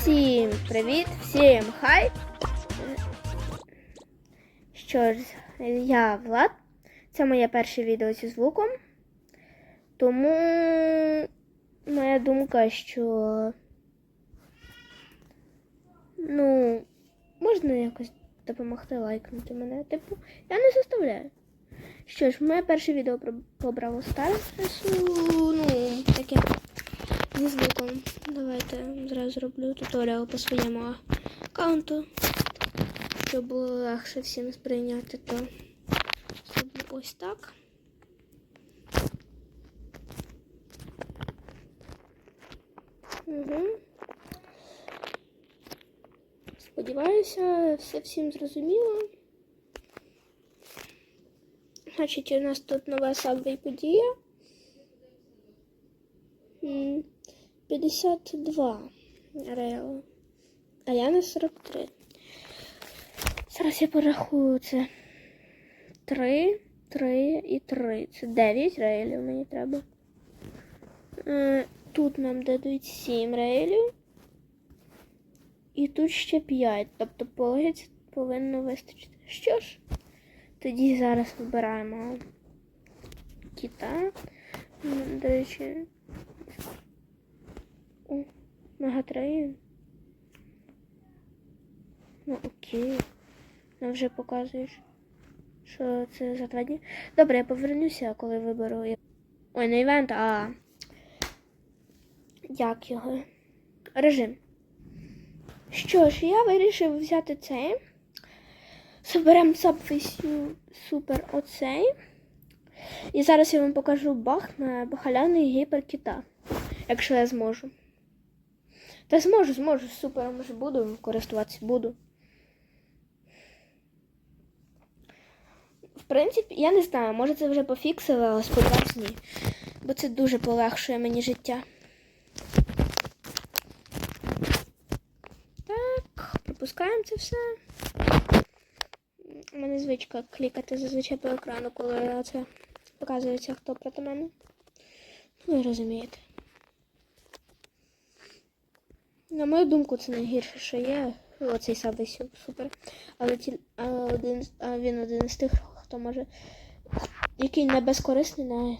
Всім привіт, всім хай. Що ж, я Влад. Це моє перше відео зі звуком. Тому моя думка, що ну, можна якось допомогти лайкнути мене. Типу, я не заставляю. Що ж, моє перше відео про по Старсу, ну, таке зі звуком. Давайте зразу зроблю туторіал по своєму аккаунту. Щоб було легше всім сприйняти, то зроблю ось так. Угу. Сподіваюся, все всім зрозуміло. Значить, у нас тут нова сабвей подія. 52 реал. А я на 43. Зараз я порахую це. 3, 3 і 3. Це 9 рейлів мені треба. Е, Тут нам дадуть 7 рейлів. І тут ще 5. Тобто по логіці повинно вистачити. Що ж, тоді зараз вибираємо кіта. До речі, о, мегатрейн. Ну окей. Нам вже показуєш, що це за два дні. Добре, я повернуся, коли виберу. Ой, не івент, а. Як його? Режим. Що ж, я вирішив взяти цей. Соберемо Subway Супер оцей. І зараз я вам покажу баг на халявний гіперкіта. Якщо я зможу. Та зможу, зможу, з супером вже буду користуватися, буду. В принципі, я не знаю, може це вже пофіксили, але сподіваюсь ні. Бо це дуже полегшує мені життя. Так, пропускаємо це все. У мене звичка клікати зазвичай по екрану, коли це показується, хто проти мене. Ну, ви розумієте. На мою думку, це найгірше, що є. Оцей сабий супер. Але, ті, а один, а він один з тих, хто може. Який не безкорисний на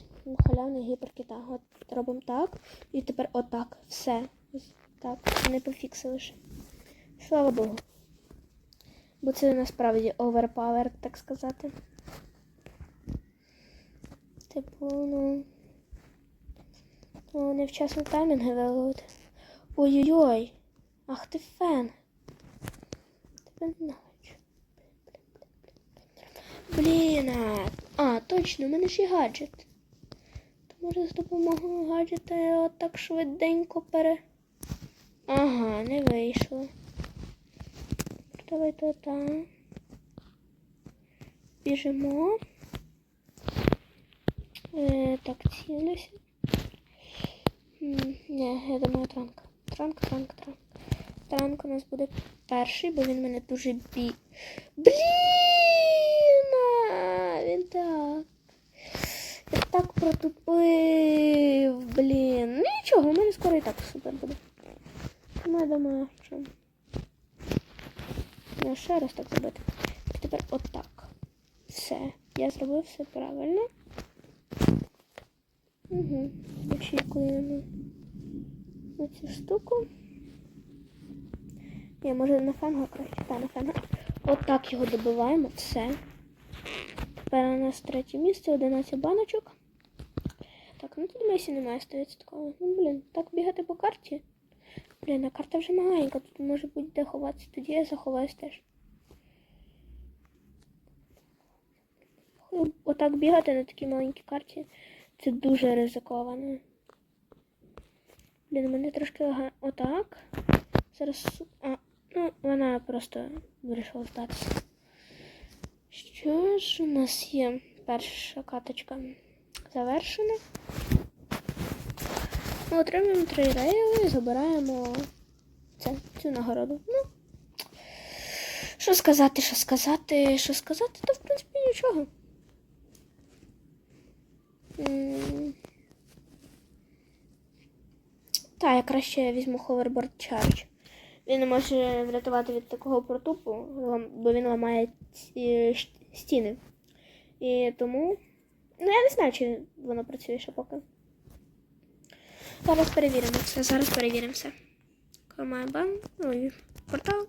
халявний гіперкіта. От робимо так. І тепер отак. Все. Так. Не пофіксили ще. Слава Богу. Бо це насправді оверпавер, так сказати. Типу, ну. Ну, невчасно таймінги виловити. Ой-ой-ой. Ах ти фен. Тебе ненавиджу. Блін. а. Точно, у мене ж є гаджет. То може з допомогою гаджета я отак швиденько пере. Ага, не вийшло. Давайте отак. Біжимо. Е, так, цілюся. Ні, я думаю, транк. Транк, транк, транк. Транк у нас буде перший, бо він мене дуже бі. Блін! Він так. Я так протупив. Блін. Ну нічого, у мене скоро і так супер буде. Тому я думаю. Я ще раз так зробити. Тепер отак. Все. Я зробив все правильно. Угу. Очікуємо цю штуку. Ні, може на фангу краще. Та, на фангу. Отак його добиваємо. Все. Тепер у нас третє місце, 11 баночок. Так, ну тут Месі немає 100%. Ну, блін, так бігати по карті. Блін, а карта вже маленька, тут може бути де ховатися. Тоді я заховаюсь теж. Отак бігати на такій маленькій карті. Це дуже ризиковано. Блін, мене трошки лага... Отак. Зараз. А, ну, вона просто вирішила здатися. Що ж, у нас є перша каточка завершена. Ми отримуємо три рейли і забираємо це, цю нагороду. Ну, що сказати, що сказати, що сказати, то в принципі нічого. Та, я краще візьму Hoverboard Charge. він може врятувати від такого протупу, бо він ламає ці- стіни. І тому. Ну, я не знаю, чи воно працює ще поки. Зараз перевіримо все. Зараз перевіримо все. Кормає бан. Ой, портал.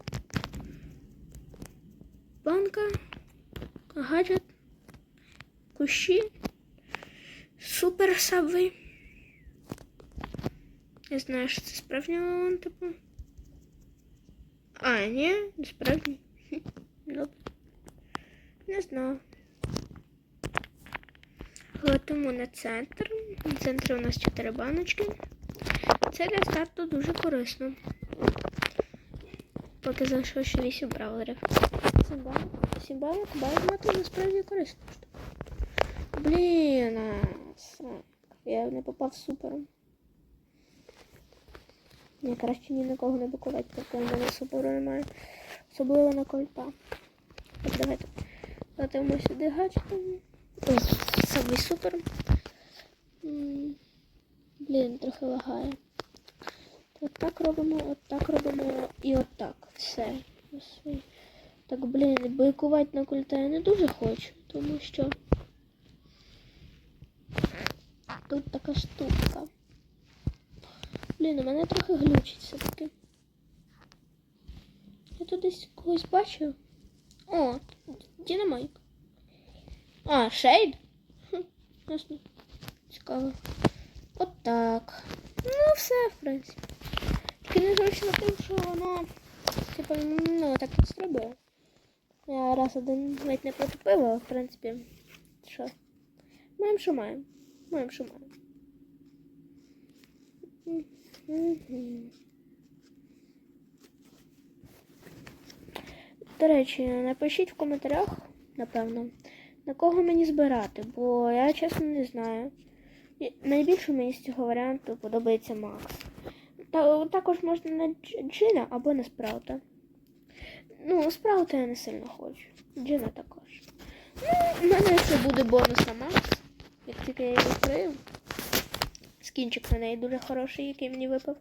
Банка. Гаджет. Кущі. Супер сабвей. Я знаю, що це справжній лавон, типу. А, ні, не справжній. Nope. Не знаю. Готуємо на центр. На центрі у нас 4 баночки. Це для старту дуже корисно. Поки залишилось ще 8 браулерів. 7 банок. 7 банок базмати насправді корисно. Блін, я не попав супером. Ні, краще ні на кого не букувати, поки в мене суперу немає. Особливо на кольта. Так, давайте. Платимо сюди гаджетом. Ой, самий супер. Блін, трохи лагає. От так робимо, от так робимо і от так. Все. Так, блін, бойкувати на культа я не дуже хочу, тому що тут така штука. Блін, у мене трохи глючить все-таки. Я тут десь когось бачив. О, Дінамайк. А, шейд? Хм, ясно. Цікаво. От так. Ну, все, в принципі. Тільки не зручно тим, що воно, типу, ну, так підстрибує. Я раз один ледь не протупив, але в принципі, що? Маємо, що маємо. Маємо, що маємо. До речі, напишіть в коментарях, напевно, на кого мені збирати, бо я чесно не знаю. Найбільше мені з цього варіанту подобається Макс. Та, також можна на Джина або на Спраута. Ну, Спраута я не сильно хочу. Джина також. Ну, в мене ще буде бонус на Макс. Як тільки я її відкрию. Скінчик на неї дуже хороший, який мені випав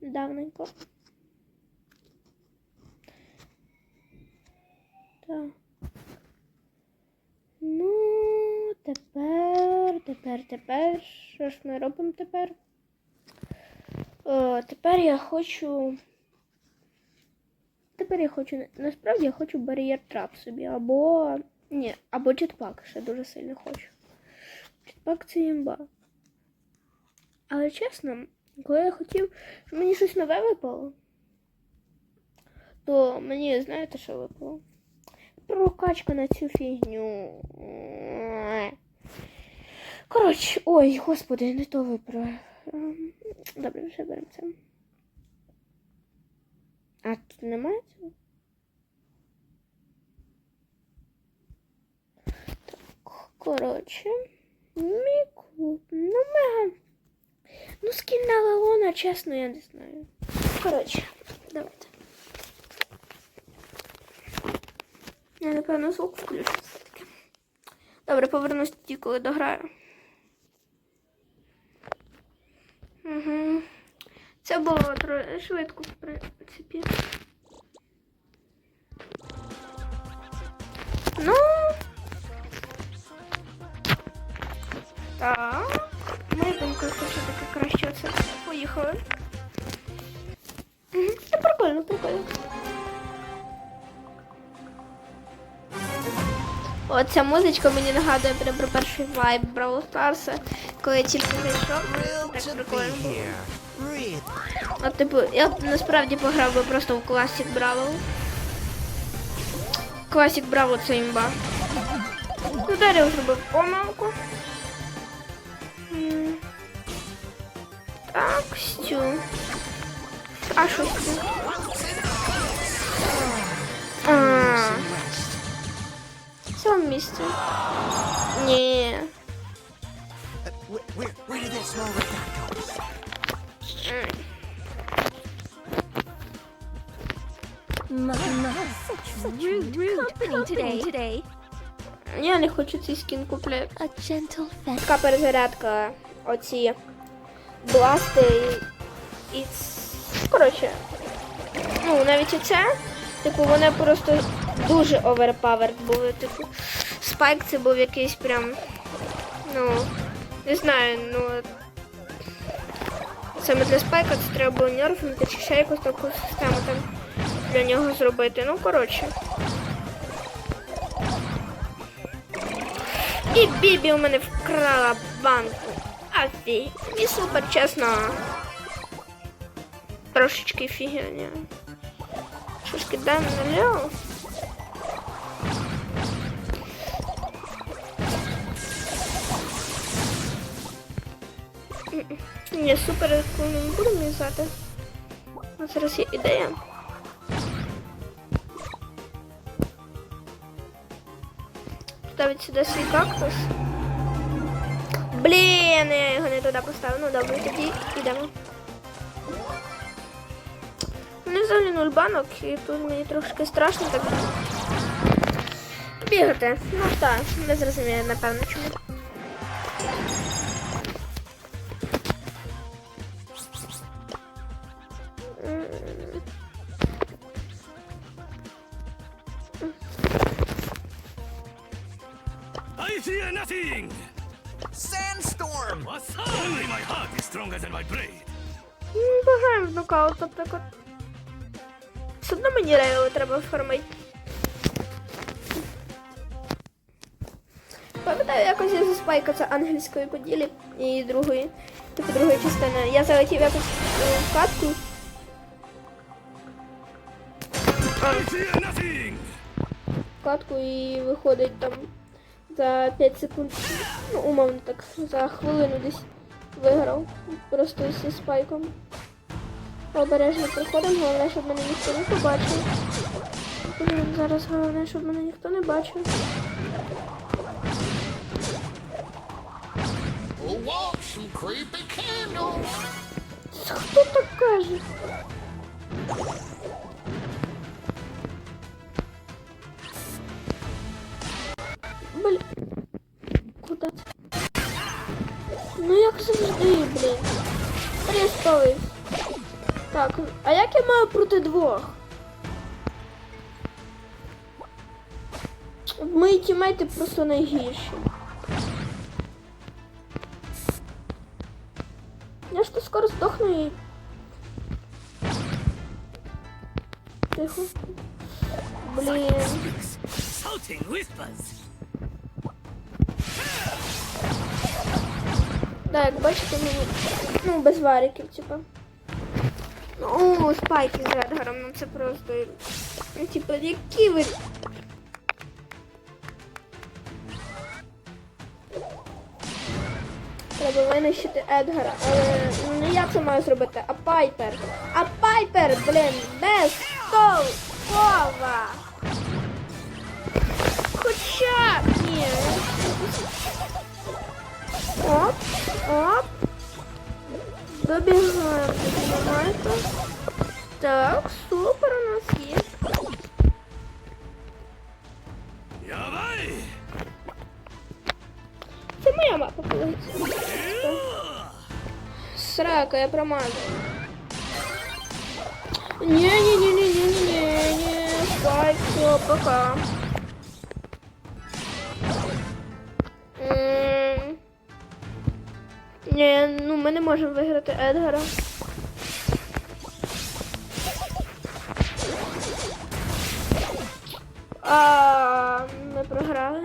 давненько. Так. Ну, тепер, тепер, тепер. Що ж ми робимо тепер? О, тепер я хочу. Тепер я хочу. Насправді я хочу бар'єр трап собі. Або. Ні, або джетпак ще дуже сильно хочу. Джетпак це імба. Але чесно, коли я хотів, щоб мені щось нове випало, то мені знаєте, що випало? Прокачка на цю фігню. Коротше, ой, господи, не то вибрав. Ем, Добре, вже беремо це. А тут немає цього? Так, коротше. Міку. Ну, мега. Ну, скін на Леона, чесно, я не знаю. Коротше, давайте. Я, напевно, звук включу все-таки. Добре, повернусь тоді, коли дограю. Угу. Це було швидко, в принципі. Ну. Так. Думка, що все-таки краще. Поїхали. Угу. Прикольно, прикольно. Оця музичка мені нагадує прям про перший вайб Бравл Старса, коли я тільки зайшов. Так прикольно. Real. Типу, я насправді пограв би просто в Classic Бравл. Classic Бравл це імба. Ну, далі зробив помилку. Dot go? М. Rude, rude company today. today. Я не хочу цей скін купляти. Така перезарядка. Оці бласти і. і Коротше, Ну, навіть оце, типу, вони просто дуже оверпаверд були. Типу, спайк це був якийсь прям. Ну, не знаю, ну. Саме для спайка це треба було нерфнути чи ще якусь таку систему там для нього зробити. Ну, коротше. І Бібі у мене вкрала банку. Афі. І супер, чесно. Трошечки фігня. Що ж кидаємо наліво? Ні, супер, коли не будемо в'язати. А зараз є ідея. Ставить сюди свій кактус. Блін, я його не туди поставив. Ну добре, тоді йдемо. Мене взагалі нуль банок, і тут мені трошки страшно так бігати. Ну так, не зрозумію, напевно, чому. I fear nothing! Sandstorm! What's Only my heart is stronger than my brain. М, Бажаємо в нокаут, наприклад. Все одно мені рейлу треба оформити. Пам'ятаю, якось я заспайка це ангельської поділі і другої, типу другої частини. Я залетів якось е, в катку. I fear nothing! в катку і виходить там за 5 секунд, ну умовно так, за хвилину десь виграв. Просто зі спайком. Обережно приходимо, головне, щоб мене ніхто не побачив. Зараз головне, щоб мене ніхто не бачив. Хто так каже? Блін. Куда? Ну як завжди, блін. Приспались. Так, а як я маю проти двох? Мої тімейти просто найгірші. Я ж то скоро здохну і. Тихо. Блін. Да, як бачите, мені. Ну, без вариків, типа. Ну, спайки з Едгаром, ну це просто. Ну, типа, які ви. Треба винищити Едгара, але ну, не я це маю зробити, а Пайпер. А Пайпер, блін, без толкова. Хоча ні. Добігаємо до Майка. Так, супер у нас є. Це моя мапа колись. Срака, я промазала. Не-не-не-не-не-не-не. Спайк, все, пока. Можемо виграти Едгара. А, ми програли.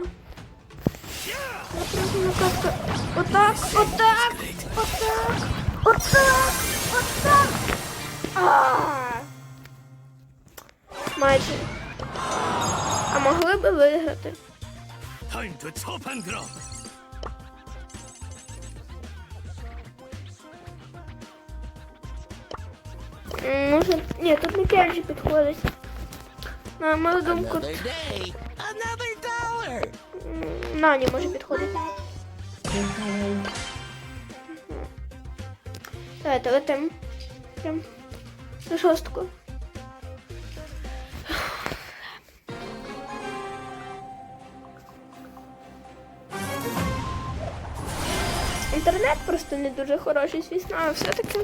Ну как-то отак, отак, отак, отак, отак. А. Майже. А могли би виграти. Time to chop and drop! Може, ні, тут не Кенджі підходить. На мою думку, Another day, another dollar. м, Нані може підходити. Давайте летим. Прям на шостку. Інтернет просто не дуже хороший, звісно, а все-таки.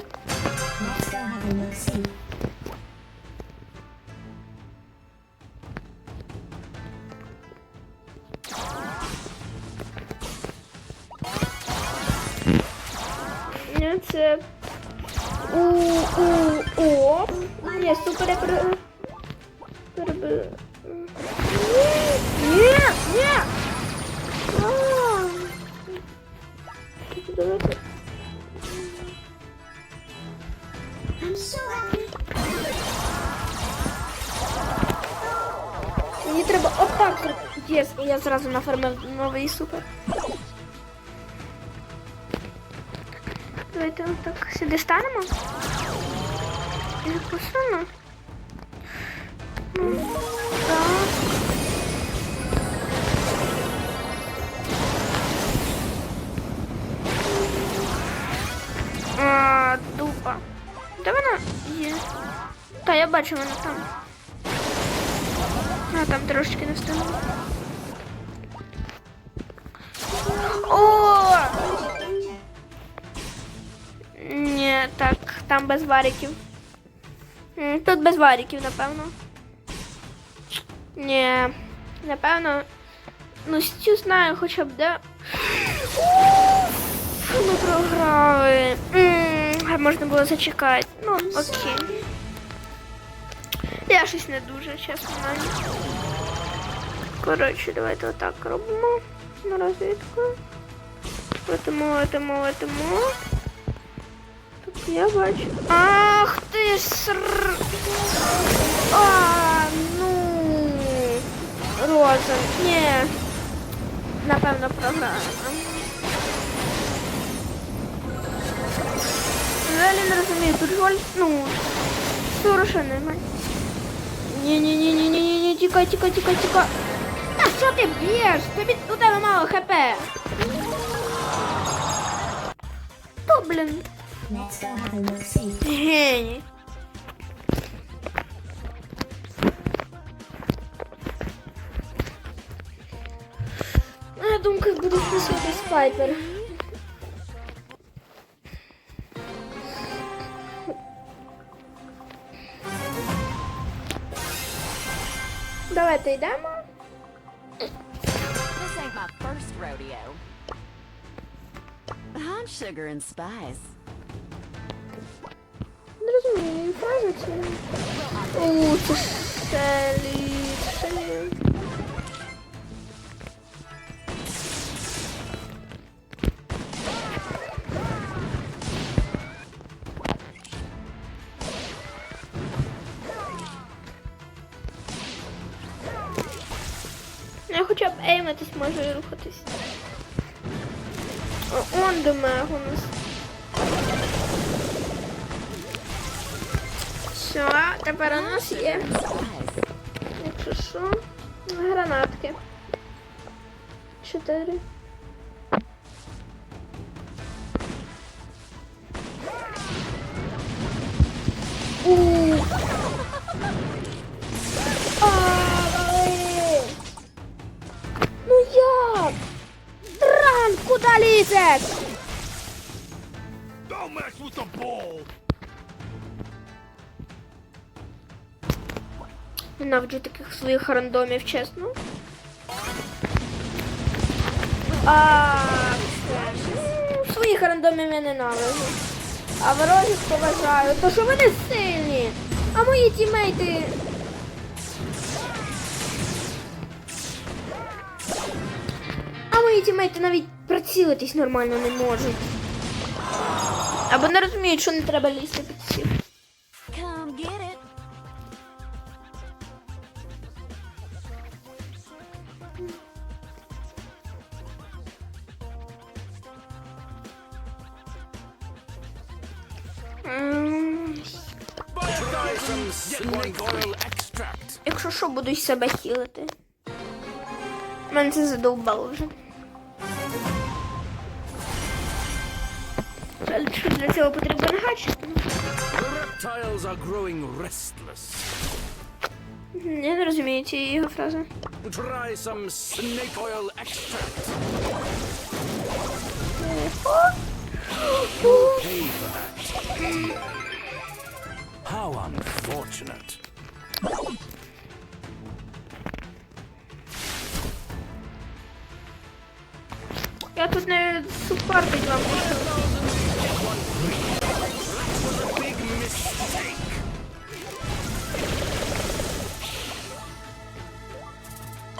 Мені треба отак. Єс, і я зразу нафармив новий супер. Давайте отак сюди станемо. І посуну. Та, я бачу вона там. А, там трошечки не встигла. О! Ні, так, там без вариків. Тут без вариків, напевно. Ні, напевно. Ну, стю знаю хоча б де. Ми програли. Можна було зачекати. Ну, окей. Я щось не дуже, чесно навіть. Коротше, давайте отак робимо. На розвідку. Летимо, летимо, летимо. Тут я бачу. Ах ти ж ср... А, ну. Роза. Ні. Напевно, програма. Взагалі не розумію, тут роль, ну, Сороша немає. Ні-ні-ні-ні-ні-ні, тікай, тікай, тікай. Та що ти б'єш? Тобі у тебе мало хп. То, блін. See. Геній. Моя думка буде вписувати спайпер. Давайте йдемо. This ain't my first rodeo. I'm sugar and spice. Не розумію, правильно це? О, це Селі, Селі. І рухатись. О, он до мега у нас. Все, тепер у нас є, якщо що, гранатки. Чотири. Ненавиджу таких своїх рандомів, чесно. А, все. Ну, Своїх рандомів я ненавиджу. А ворогів поважаю, то що вони сильні. А мої тімейти. А мої тімейти навіть прицілитись нормально не можуть. Або не розуміють, що не треба лізти під всіх. буду й себе хілити. Мене це задовбало вже. Жаль, що для цього потрібен гаджет. ну. The reptiles are growing restless. Я не розумію цієї його фрази. Try some snake oil extract. Pay for that. How unfortunate. Ja тут не супартить вам прийшов.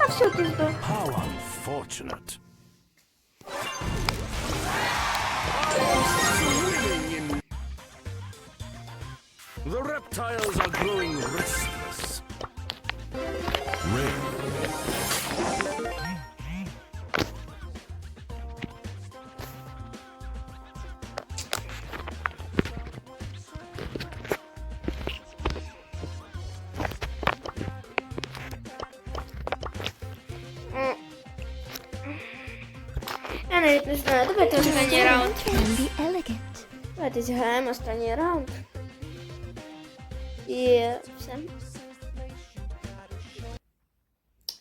Все ти здох. How unfortunate. The reptiles are growing restless. Ring. Давайте зіграємо останній раунд. І все.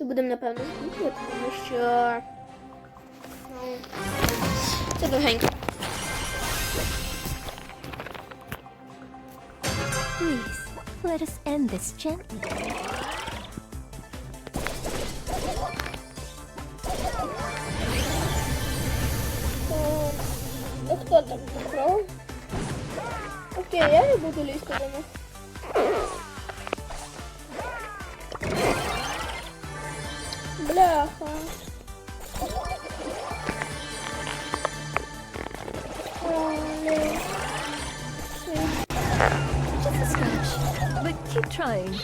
І будемо, напевно, закінчувати, тому що. Ну, це довгенько. Please, let us end this gently. А хто там пішов? Окей, я не буду лізти до них. Бляха. Ой, блін. Just a scratch, but keep trying.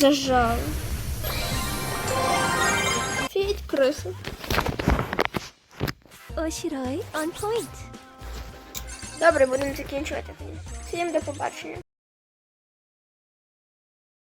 Це жал. Фіть крису. Ошірай on point. Добре, будемо закінчувати. Всім до побачення.